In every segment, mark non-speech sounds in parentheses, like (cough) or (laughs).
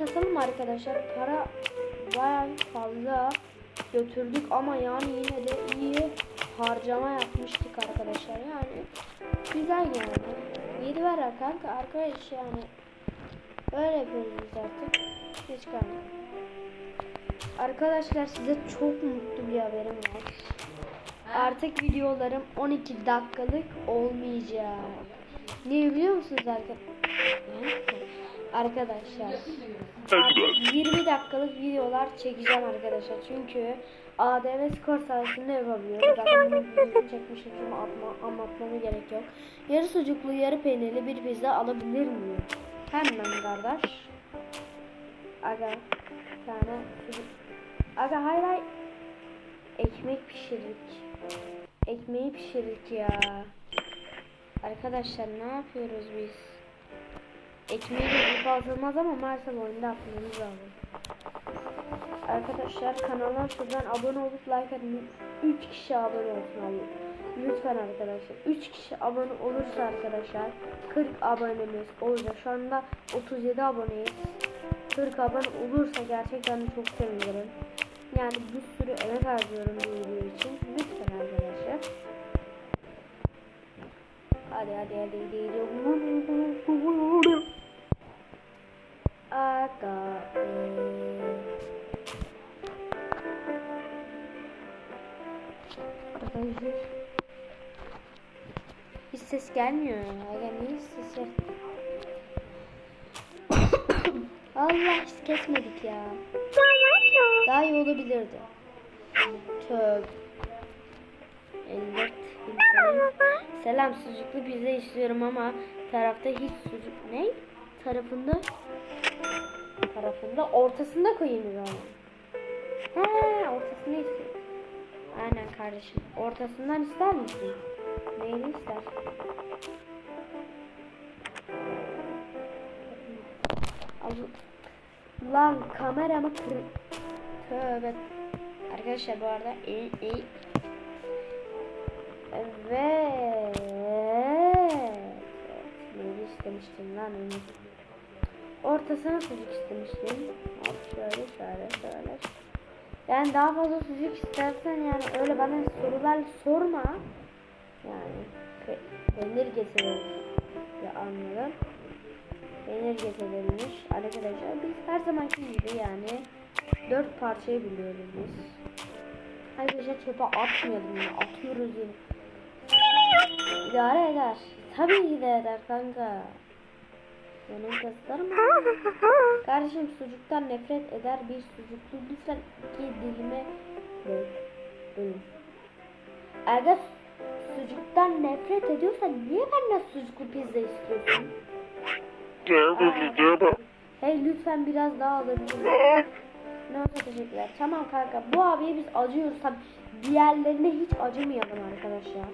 kasalım arkadaşlar. Para bayağı fazla götürdük ama yani yine de iyi harcama yapmıştık arkadaşlar. Yani güzel yani. 7 ver kanka arkadaş yani. Öyle yapıyoruz biz artık. Hiç kalmadı. Arkadaşlar size çok mutlu bir haberim var. Artık videolarım 12 dakikalık olmayacak. Niye biliyor musunuz arkadaşlar? Arkadaşlar artık 20 dakikalık videolar çekeceğim arkadaşlar. Çünkü ADV skor sayesinde yapabiliyorum. Zaten bunu çekmişim atma, anlatmama gerek yok. Yarı sucuklu yarı peynirli bir pizza alabilir miyim? Hemen kardeş. Aga tane sucuk. Aga hayır hayır. Ekmek pişirdik. Ekmeği pişirdik ya. Arkadaşlar ne yapıyoruz biz? Ekmeği de atılmaz ama maalesef oyunda atmamız lazım. Arkadaşlar kanala şuradan abone olup like atın. 3 kişi abone olsun. Lütfen arkadaşlar. 3 kişi abone olursa arkadaşlar 40 abonemiz olacak. Şu anda 37 aboneyiz. 40 abone olursa gerçekten çok sevinirim. Yani bir sürü emek harcıyorum bu video için. Lütfen arkadaşlar. Hadi hadi hadi hadi. Arkadaşlar. Hiç ses gelmiyor ya. Niye hiç ses? Allah hiç kesmedik ya. Daha iyi olabilirdi. Tövbe. 54 insanım. Selam sucuklu pizza istiyorum ama tarafta hiç sucuk ne? Tarafında tarafında ortasında koyayım o zaman. He ortasında istiyorum. Aynen kardeşim. Ortasından ister misin? Neyini ister? Lan kameramı kır... Tövbe. Arkadaşlar bu arada iyi iyi. Evet. Neydi istemiştim lan onu. Ortasına sucuk istemiştim. Hop şöyle şöyle şöyle. Yani daha fazla sucuk istersen yani öyle bana sorular sorma. Yani pe peynir getirir. Ya anladım. Peynir getirilmiş. Arkadaşlar biz her zamanki gibi yani dört parçayı biliyoruz biz. Arkadaşlar çöpe atmayalım ya. Atıyoruz yine. İdare eder. Tabii ki de eder kanka. Benim kızlarım (laughs) Kardeşim sucuktan nefret eder bir sucuklu lütfen iki dilime böl. Bölün. Eğer sucuktan nefret ediyorsan niye benden sucuklu pizza istiyorsun? Hey lütfen biraz daha alabilir miyim? Ne olsa teşekkürler. Tamam kanka bu abiye biz acıyoruz tabi. Diğerlerine hiç acımayalım arkadaşlar.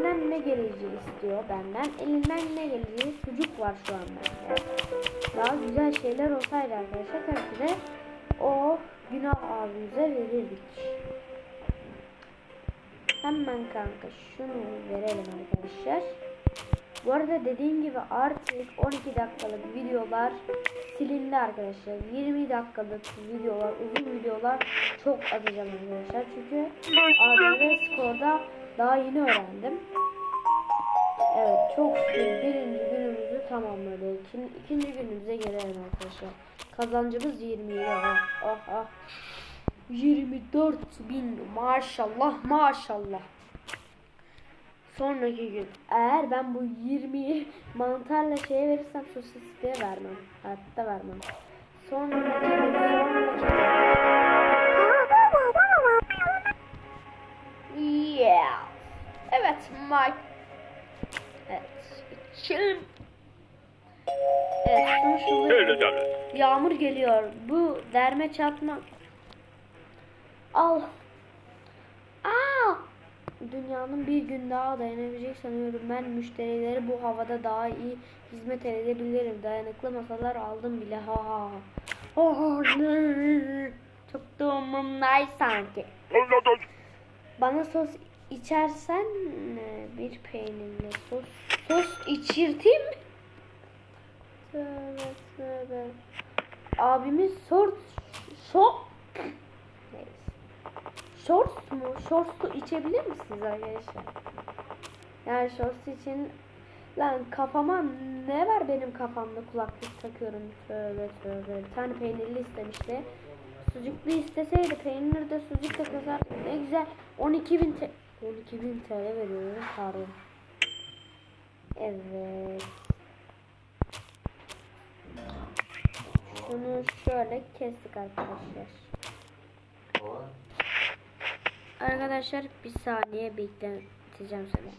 Elinden ne geleceği istiyor benden. Elinden ne geleceği sucuk var şu an bende. Daha güzel şeyler olsaydı arkadaşlar tabii de o günah abimize verirdik. Hemen kanka şunu verelim arkadaşlar. Bu arada dediğim gibi artık 12 dakikalık videolar silindi arkadaşlar. 20 dakikalık videolar, uzun videolar çok atacağım arkadaşlar. Çünkü ADV skorda daha yeni öğrendim. Evet çok şükür birinci günümüzü tamamladık. Şimdi ikinci günümüze gelelim arkadaşlar. Kazancımız 27. Ah ah ah. 24 bin maşallah maşallah. Sonraki gün eğer ben bu 20'yi mantarla şeye verirsem sosisliğe vermem. Hatta vermem. Sonraki gün sonraki gün. Yeah. Evet Mike. Evet. Çılım. Evet sonuçta yağmur geliyor. Bu derme çatma. Al. Aa! Dünyanın bir gün daha dayanabilecek sanıyorum. Ben müşterileri bu havada daha iyi hizmet edebilirim. Dayanıklı masalar aldım bile. Ha ha. Oh? Çok da umurumdaydı sanki. Bana sos içersen e, bir peynirli sos. Sos içirteyim mi? Tövbe tövbe. Abimin sor so Neyse. Shorts mu? Shorts'u içebilir misiniz arkadaşlar? Yani shorts için lan kafama ne var benim kafamda kulaklık takıyorum. Tövbe tövbe. Bir tane peynirli istemişti. Sucuklu isteseydi peynir de sucuk da kasar. Ne güzel. 12 bin 12 bin TL veriyorum. Pardon. Evet. Şunu şöyle kestik arkadaşlar. Arkadaşlar bir saniye bekleteceğim seni.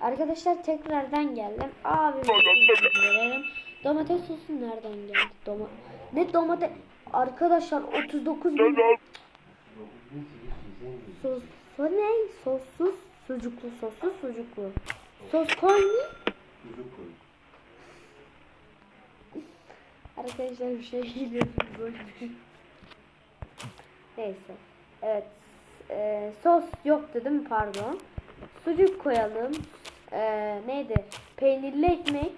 Arkadaşlar tekrardan geldim. Abi verelim. Domates sosu nereden geldi? Doma ne domates? Arkadaşlar 39 bin sos so ne? Sossuz sucuklu sossuz sucuklu. Sos koymayayım. Arkadaşlar bir şey geliyor böyle. Neyse. Evet. Ee, sos yoktu değil mi? Pardon. Sucuk koyalım. Ee, neydi? Peynirli ekmek.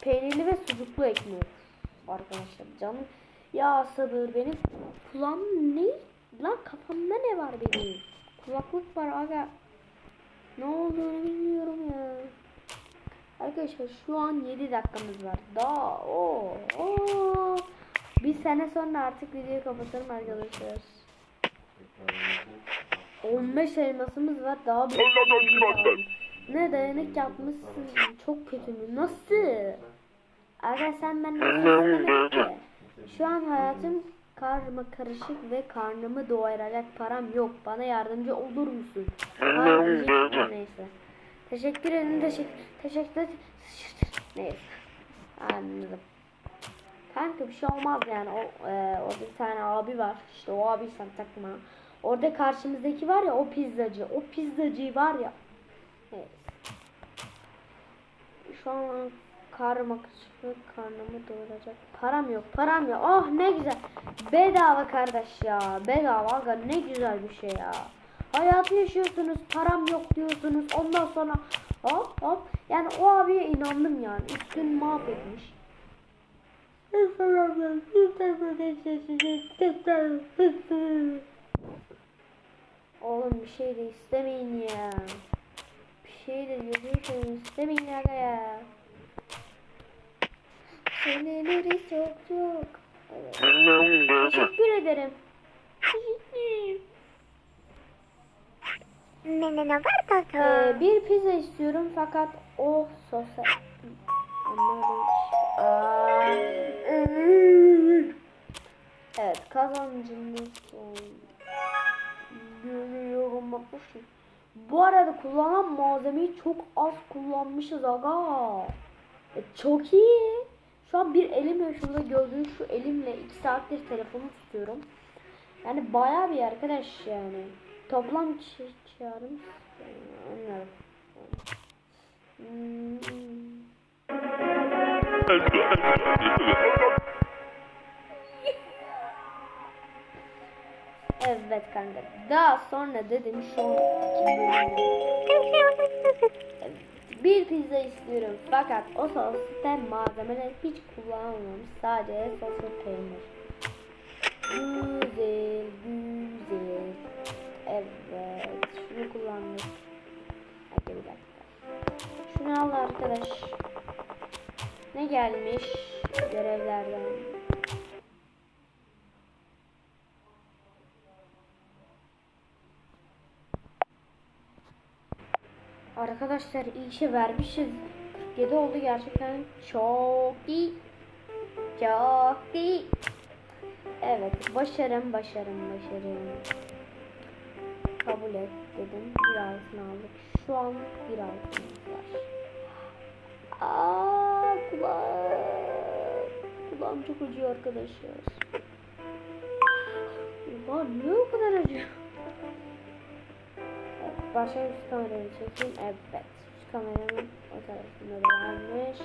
Peynirli ve sucuklu ekmek. Arkadaşlar canım. Ya sabır benim kulağım ne? Lan kafamda ne var benim? Kulaklık var aga. Ne olduğunu bilmiyorum ya. Arkadaşlar şu an 7 dakikamız var. Daha o o bir sene sonra artık videoyu kapatırım arkadaşlar. 15 elmasımız var. Daha bir. Ne dayanık yapmışsın. Çok kötü mü? Nasıl? Aga sen ben nasıl? Şu an hayatım karma karışık ve karnımı doyuracak param yok. Bana yardımcı olur musun? Neyse. Teşekkür ederim. Teşekkür, teşekkür Neyse. Anladım. Kanka bir şey olmaz yani. O, e, orada bir tane abi var. İşte o abi sen takma. Orada karşımızdaki var ya o pizzacı. O pizzacı var ya. Neyse. Şu an karma kısmı karnımı doyuracak. Param yok. Param yok. Oh ne güzel. Bedava kardeş ya. Bedava aga ne güzel bir şey ya. Hayatı yaşıyorsunuz. Param yok diyorsunuz. Ondan sonra hop hop. Yani o abiye inandım yani. Üstün mahvetmiş. Oğlum bir şey de istemeyin ya. Bir şey de gözünü istemeyin ya. Seneleri çok çok. Evet. Teşekkür ederim. Ee, bir pizza istiyorum fakat o sosa... Anladım. Evet kazancımız görüyorum bakmışım. Bu arada kullanan malzemeyi çok az kullanmışız aga. E, çok iyi. Şu an bir elimle şurada gördüğünüz şu elimle 2 saattir telefonu tutuyorum. Yani bayağı bir arkadaş yani. Toplam çağırım. Anlıyorum. Hmm. Evet kanka. Daha sonra dedim şu iki bölümde. Evet, (laughs) Bir pizza istiyorum fakat o sosta malzemeler hiç kullanılmamış. Sadece sos ve peynir. Güzel, güzel. Evet, şunu kullandık. Hadi bir dakika. Şunu al arkadaş. Ne gelmiş görevlerden? Arkadaşlar iyi şey vermişiz. 47 oldu gerçekten çok iyi. Çok iyi. Evet başarım başarım başarım. Kabul et dedim. Bir altın aldık. Şu an bir altınımız var. Aa kulağım. Kulağım çok acıyor arkadaşlar. Ulan niye o kadar acıyor? Başka bir kamerayı çekeyim. Evet. Şu kameranın o tarafında da varmış.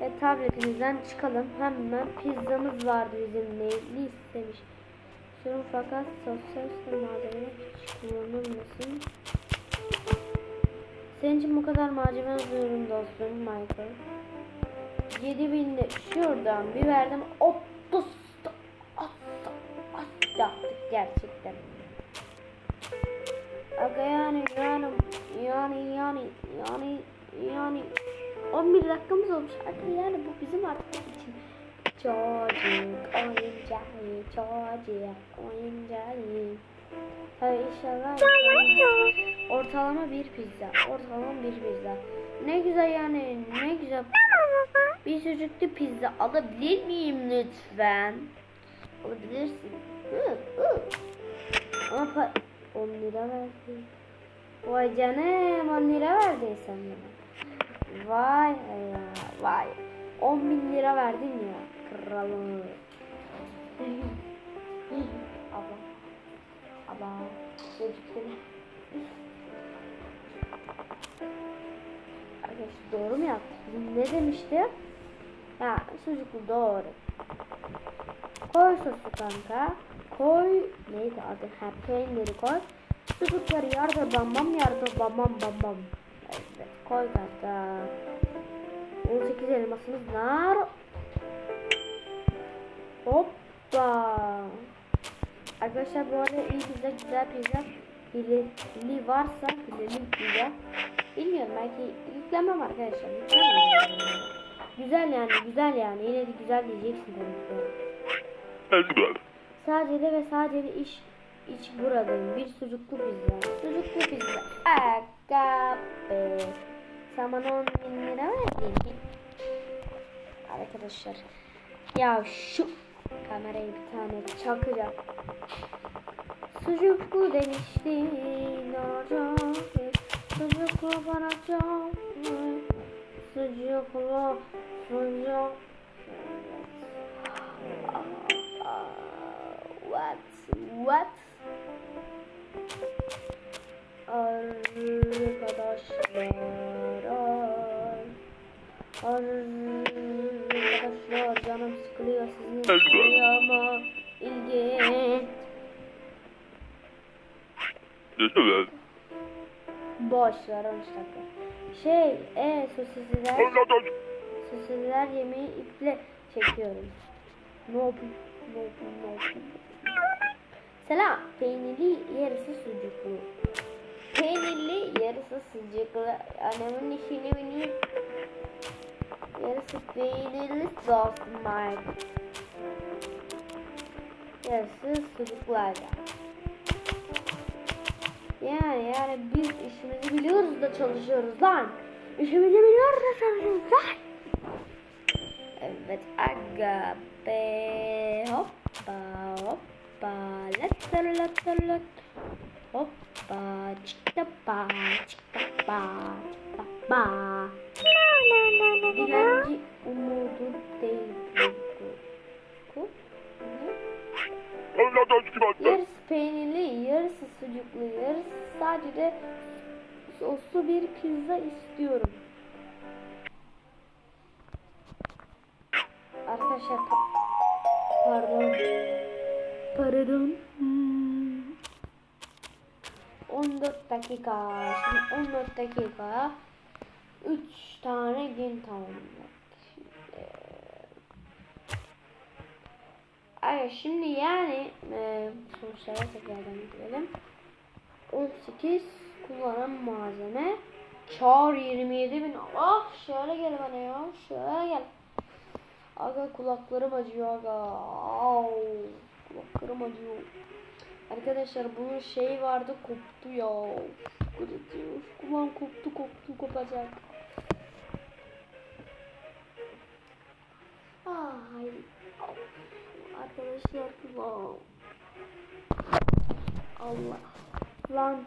Ve tabletimizden çıkalım. Hemen pizzamız vardı bizim neyli istemiş. istiyorum fakat sosyal malzeme hiç kullanır mısın? Senin için bu kadar malzeme hazırlıyorum dostum Michael. 7000'de şuradan bir verdim. 30 attı attı yaptık gerçekten. Aga yani yani yani yani yani yani 11 dakikamız olmuş. Aga yani bu bizim artık için çocuk oyuncağı çocuk oyuncağı. Tabii inşallah ortalama bir pizza. Ortalama bir pizza. Ne güzel yani ne güzel. Bir sucuklu pizza alabilir miyim lütfen? Alabilirsin. Ama 10 lira verdi. Vay canım 10 lira verdin sen bana. Vay ya vay. 10 bin lira verdin ya. Kralım. Abla. Abla. Çocukları. Arkadaş doğru mu yaptık? Ne demişti? Ha sucuklu doğru. Koy sosu kanka. Koy neydi adı? Ha peyniri koy. Sucukları yardır bam bam yardır bam bam bam bam. Evet koy kanka. 18 elmasımız var. Hoppa. Arkadaşlar bu arada iyi pizza güzel pizza hileli varsa hileli pizza bilmiyorum belki yüklemem arkadaşlar yüklemem. Güzel yani güzel yani yine de güzel diyeceksin tabii ki. Sadece de ve sadece de iş iç buradayım. Bir sucuklu pizza. Sucuklu pizza. Aga be. Sen bana 10 bin lira verdin. Arkadaşlar. Ya şu kamerayı bir tane çakacağım. Sucuklu demiştin olacak. Sucuklu bana çok. Sucuklu. Sucuk. What? What? Arkadaşlar. Arkadaşlar canım sıkılıyor sizin sıkılıyor ama. Lütfen. Boş ver 13 dakika. Şey, e sosisler, sosisler yemeği iple çekiyorum. Ne yapayım? Ne yapayım? Ne yapayım? Selam. Peynirli yarısı sucuklu. Peynirli yarısı sucuklu. Annemin işini biliyor. Yarısı peynirli sos Mike. Yarısı sucuklarla. Yani yani biz işimizi biliyoruz da çalışıyoruz lan. İşimizi biliyoruz da çalışıyoruz lan. Evet aga be hoppa hoppa latta latta latta hoppa çitapa çitapa çitapa Dilenci umudu değil bu. Bu? Yarısı peynirli, yarısı sucuklu, yarısı sadece soslu bir pizza istiyorum. Arkadaşlar pa- pardon. Pardon. Hmm. 14 dakika. Şimdi 14 dakika. 3 tane gün tamamladık. Şimdi, Ay şimdi yani e, sonuçlara tekrardan gidelim. 18 kullanan malzeme. Çağır 27 bin. Ah şöyle gel bana ya. Şöyle gel. Aga kulaklarım acıyor aga. Au, kulaklarım acıyor. Arkadaşlar bunun şey vardı koptu ya. Acıtıyor. Kulağım koptu koptu kopacak. Ay. Arkadaşlar kulağım. Allah. Lan